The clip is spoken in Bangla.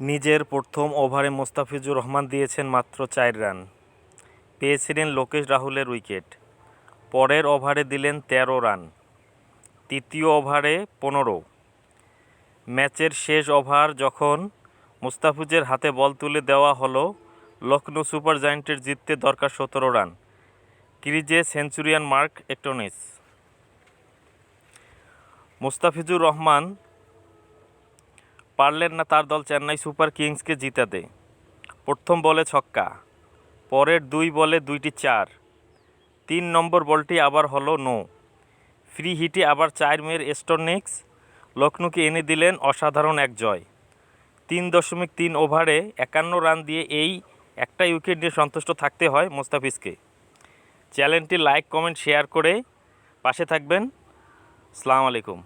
নিজের প্রথম ওভারে মোস্তাফিজুর রহমান দিয়েছেন মাত্র চার রান। পেয়েছিলেন লোকেশ রাহুলের উইকেট। পরের ওভারে দিলেন তেরো রান। তৃতীয় ওভারে পনেরো। ম্যাচের শেষ ওভার যখন মুস্তাফিজের হাতে বল তুলে দেওয়া হলো লখনৌ সুপার জায়েন্টের জিততে দরকার সতেরো রান। ক্রিজে সেঞ্চুরিয়ান মার্ক একটনিস মুস্তাফিজুর রহমান পারলেন না তার দল চেন্নাই সুপার কিংসকে জিতাতে প্রথম বলে ছক্কা, পরের দুই বলে দুইটি চার। তিন নম্বর বলটি আবার হলো নো। ফ্রি হিটে আবার চার মেয়ের স্টোনিক্স লখনৌকে এনে দিলেন অসাধারণ এক জয়। তিন দশমিক তিন ওভারে একান্ন রান দিয়ে এই একটাই উইকেট নিয়ে সন্তুষ্ট থাকতে হয় মোস্তাফিজকে। চ্যানেলটি লাইক, কমেন্ট, শেয়ার করে পাশে থাকবেন। সালাম আলাইকুম।